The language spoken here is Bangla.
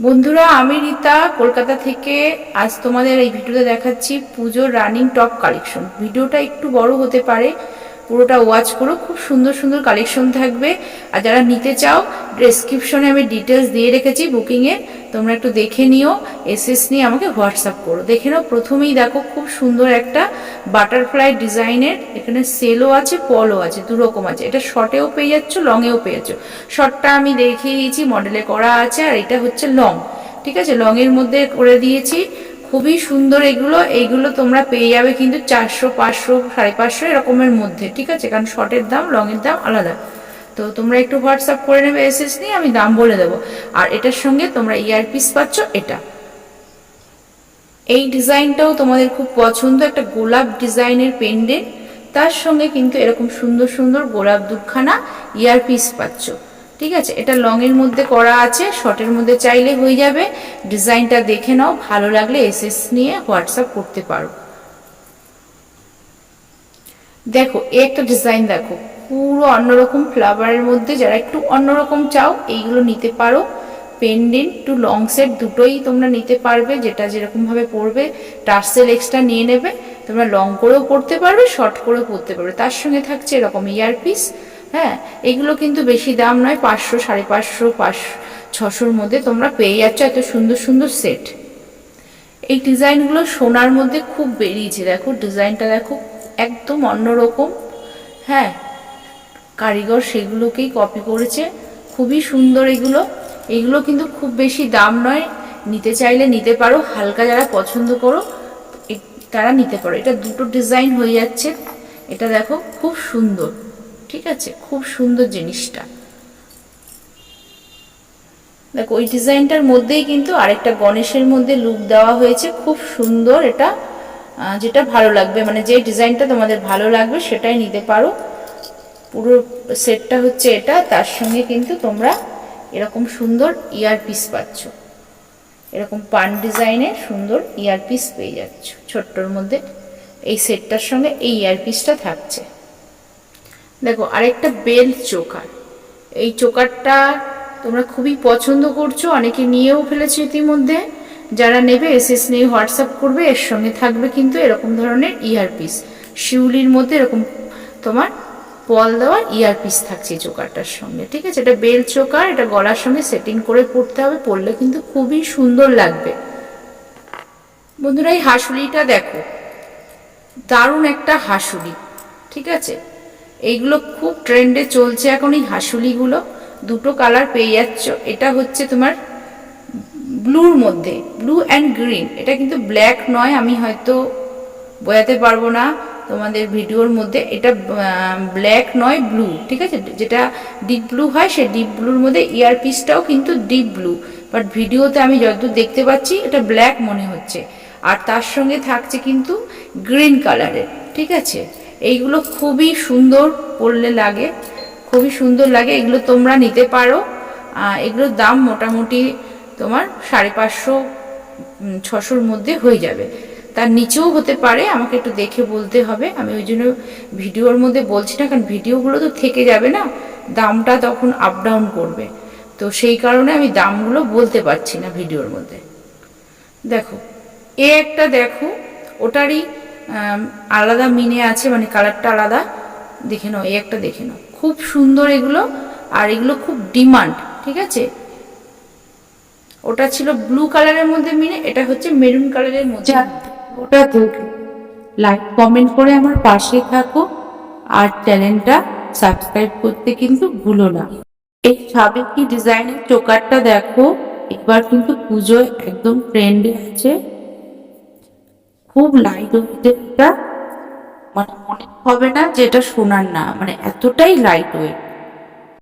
বন্ধুরা, আমি রীতা। কলকাতা থেকে আজ তোমাদের এই ভিডিওতে দেখাচ্ছি পুজোর রানিং টপ কালেকশন ভিডিওটা একটু বড় হতে পারে পুরোটা ওয়াচ করো, খুব সুন্দর সুন্দর কালেকশন থাকবে। আর যারা নিতে চাও ডেসক্রিপশনে আমি ডিটেলস দিয়ে রেখেছি বুকিংয়ের তোমরা একটু দেখে নিও এসএস নিয়ে আমাকে হোয়াটসঅ্যাপ করো। দেখে নাও, প্রথমেই দেখো খুব সুন্দর একটা বাটারফ্লাই ডিজাইনের এখানে সেলও আছে পলও আছে দু রকম আছে। এটা শর্টেও পেয়ে যাচ্ছ লংয়েও পেয়ে যাচ্ছ। শর্টটা আমি দেখিয়ে দিয়েছি মডেলে করা আছে, আর এটা হচ্ছে লং ঠিক আছে? লংয়ের মধ্যে করে দিয়েছি। খুবই সুন্দর এগুলো। এইগুলো তোমরা পেয়ে যাবে কিন্তু চারশো, পাঁচশো, সাড়ে পাঁচশো এরকমের মধ্যে, ঠিক আছে? কারণ শর্টের দাম লংয়ের দাম আলাদা। তো তোমরা একটু হোয়াটসঅ্যাপ করে নেবে এসএস নিয়ে, আমি দাম বলে দেবো। আর এটার সঙ্গে তোমরা ইয়ারপিস পাচ্ছ এটা। এই ডিজাইনটাও তোমাদের খুব পছন্দ, একটা গোলাপ ডিজাইনের পেন্ডেন্ট তার সঙ্গে কিন্তু এরকম সুন্দর সুন্দর গোলাপ দুখানা ইয়ারপিস পাচ্ছ। ঠিক আছে? এটা লং এর মধ্যে করা আছে শর্টের মধ্যে চাইলে হয়ে যাবে। ডিজাইনটা দেখে নাও, ভালো লাগলে এসএস নিয়ে হোয়াটসঅ্যাপ করতে পারো। দেখো একটা ডিজাইন দেখো, পুরো অন্যরকম ফ্লাভারের মধ্যে, যারা একটু অন্যরকম চাও, এইগুলো নিতে পারো। পেন্ডেন্ট টু লং সেট দুটোই তোমরা নিতে পারবে, যেটা যেরকম ভাবে পরবে টার্সেল এক্সট্রা নিয়ে নেবে। তোমরা লং করেও পরতে পারবে শর্ট করেও পরতে পারবে। তার সঙ্গে থাকছে এরকম ইয়ারপিস হ্যাঁ এগুলো কিন্তু বেশি দাম নয়, পাঁচশো, সাড়ে পাঁচশো পাঁচশো ছশোর মধ্যে তোমরা পেয়ে যাচ্ছ এত সুন্দর সুন্দর সেট। এই ডিজাইনগুলো সোনার মধ্যে খুব বেরিয়েছে, দেখো ডিজাইনটা দেখো একদম অন্যরকম। হ্যাঁ কারিগর সেগুলোকেই কপি করেছে, খুবই সুন্দর এগুলো। এগুলো কিন্তু খুব বেশি দাম নয়, নিতে চাইলে নিতে পারো, হালকা যারা পছন্দ করো তারা নিতে পারো। এটা দুটো ডিজাইন হয়ে যাচ্ছে, এটা দেখো খুব সুন্দর। ঠিক আছে? খুব সুন্দর জিনিসটা। দেখো, ওই ডিজাইনটার মধ্যেই কিন্তু আরেকটা গণেশের মধ্যে লুক দেওয়া হয়েছে। খুব সুন্দর এটা যেটা ভালো লাগবে। মানে যে ডিজাইনটা তোমাদের ভালো লাগবে সেটাই নিতে পারো। পুরো সেটটা হচ্ছে এটা, তার সঙ্গে কিন্তু তোমরা এরকম সুন্দর ইয়ার পিস পাচ্ছ। এরকম পান ডিজাইনের সুন্দর ইয়ার পিস পেয়ে যাচ্ছ, ছোট্টর মধ্যে। এই সেটটার সঙ্গে এই ইয়ারপিসটা থাকছে। দেখো, আরেকটা বেল চোকার। এই চোকারটা তোমরা খুবই পছন্দ করছ, অনেকে নিয়েও ফেলেছো ইতিমধ্যে। যারা নেবে, এসএস নিয়ে হোয়াটসঅ্যাপ করবে, এর সঙ্গে থাকবে কিন্তু এরকম ধরনের ইয়ারপিস শিউলির মধ্যে এরকম তোমার পল দেওয়া ইয়ারপিস থাকছে চোকারটার সঙ্গে, ঠিক আছে? এটা বেল চোকার, এটা গলার সঙ্গে সেটিং করে পড়তে হবে পরলে কিন্তু খুবই সুন্দর লাগবে। বন্ধুরা, এই হাসুলিটা দেখো, দারুণ একটা হাসুলি, ঠিক আছে? এইগুলো খুব ট্রেন্ডে চলছে এখন এই হাসুলিগুলো। দুটো কালার পেয়ে যাচ্ছ। এটা হচ্ছে তোমার ব্লুর মধ্যে, ব্লু অ্যান্ড গ্রিন। এটা কিন্তু ব্ল্যাক নয়, আমি হয়তো বোঝাতে পারব না তোমাদের ভিডিওর মধ্যে। এটা ব্ল্যাক নয়, ব্লু, ঠিক আছে? যেটা ডিপ ব্লু হয় সে ডিপ ব্লুর মধ্যে ইয়ারপিসটাও কিন্তু ডিপ ব্লু। বাট ভিডিওতে আমি যতদূর দেখতে পাচ্ছি, এটা ব্ল্যাক মনে হচ্ছে। আর তার সঙ্গে থাকছে কিন্তু গ্রিন কালারের, ঠিক আছে? এইগুলো খুবই সুন্দর পরলে লাগে, খুবই সুন্দর লাগে। এগুলো তোমরা নিতে পারো। এগুলোর দাম মোটামুটি তোমার সাড়ে পাঁচশো ছশোর মধ্যে হয়ে যাবে। তার নিচেও হতে পারে, আমাকে একটু দেখে বলতে হবে। আমি ওই জন্য ভিডিওর মধ্যে বলছি না, কারণ ভিডিওগুলো তো থেকে যাবে না। দামটা তখন আপ ডাউন করবে। তো সেই কারণে আমি দামগুলো বলতে পারছি না ভিডিওর মধ্যে। দেখো, এ একটা দেখো, ওটারই আলাদা মিনে আছে মানে কালারটা আলাদা। দেখে নাও এই একটা দেখে নাও। খুব সুন্দর এগুলো আর এগুলো খুব ডিমান্ড ঠিক আছে? ওটা ছিল ব্লু কালারের মধ্যে মিনে এটা হচ্ছে মেরুন কালারের মধ্যে ওটা দেখো। লাইক কমেন্ট করে আমার পাশে থাকো আর চ্যানেলটা সাবস্ক্রাইব করতে কিন্তু ভুলো না। এই সাবেকি ডিজাইনের চোকারটা দেখো এবার কিন্তু পুজোয় একদম ট্রেন্ডে আছে। খুব লাইট ওয়েটের এটা মানে মনে হবে না যে এটা সোনার না মানে এতটাই লাইট ওয়েট